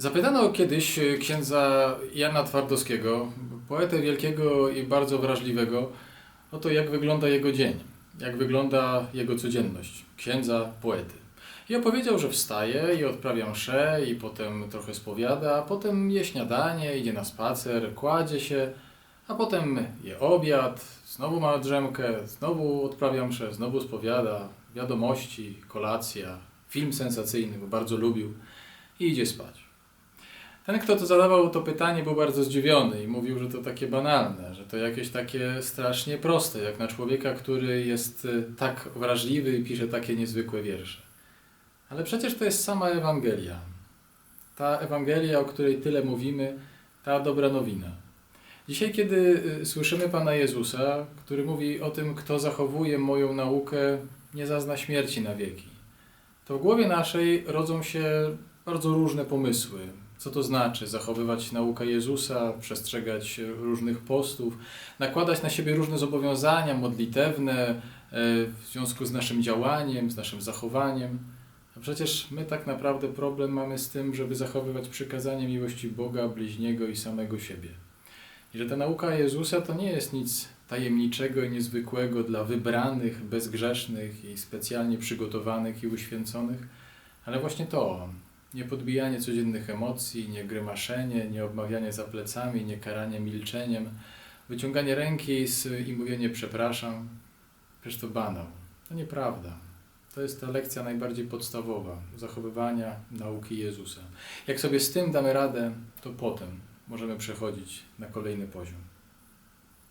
Zapytano kiedyś e, księdza Jana Twardowskiego, poetę wielkiego i bardzo wrażliwego, o to, jak wygląda jego dzień, jak wygląda jego codzienność, księdza poety. I opowiedział, że wstaje i odprawia mszę, i potem trochę spowiada, a potem je śniadanie, idzie na spacer, kładzie się, a potem je obiad, znowu ma drzemkę, znowu odprawia mszę, znowu spowiada, wiadomości, kolacja, film sensacyjny, bo bardzo lubił i idzie spać. Ten, kto to zadawał to pytanie, był bardzo zdziwiony i mówił, że to takie banalne, że to jakieś takie strasznie proste, jak na człowieka, który jest y, tak wrażliwy i pisze takie niezwykłe wiersze. Ale przecież to jest sama Ewangelia. Ta Ewangelia, o której tyle mówimy, ta dobra nowina. Dzisiaj, kiedy y, słyszymy Pana Jezusa, który mówi o tym, kto zachowuje moją naukę, nie zazna śmierci na wieki, to w głowie naszej rodzą się bardzo różne pomysły. Co to znaczy zachowywać naukę Jezusa, przestrzegać różnych postów, nakładać na siebie różne zobowiązania modlitewne e, w związku z naszym działaniem, z naszym zachowaniem. A przecież my tak naprawdę problem mamy z tym, żeby zachowywać przykazanie miłości Boga, bliźniego i samego siebie. I że ta nauka Jezusa to nie jest nic tajemniczego i niezwykłego dla wybranych, bezgrzesznych i specjalnie przygotowanych i uświęconych, ale właśnie to, nie podbijanie codziennych emocji, nie grymaszenie, nie obmawianie za plecami, nie karanie milczeniem, wyciąganie ręki i mówienie przepraszam, przecież to banał. To nieprawda. To jest ta lekcja najbardziej podstawowa zachowywania nauki Jezusa. Jak sobie z tym damy radę, to potem możemy przechodzić na kolejny poziom.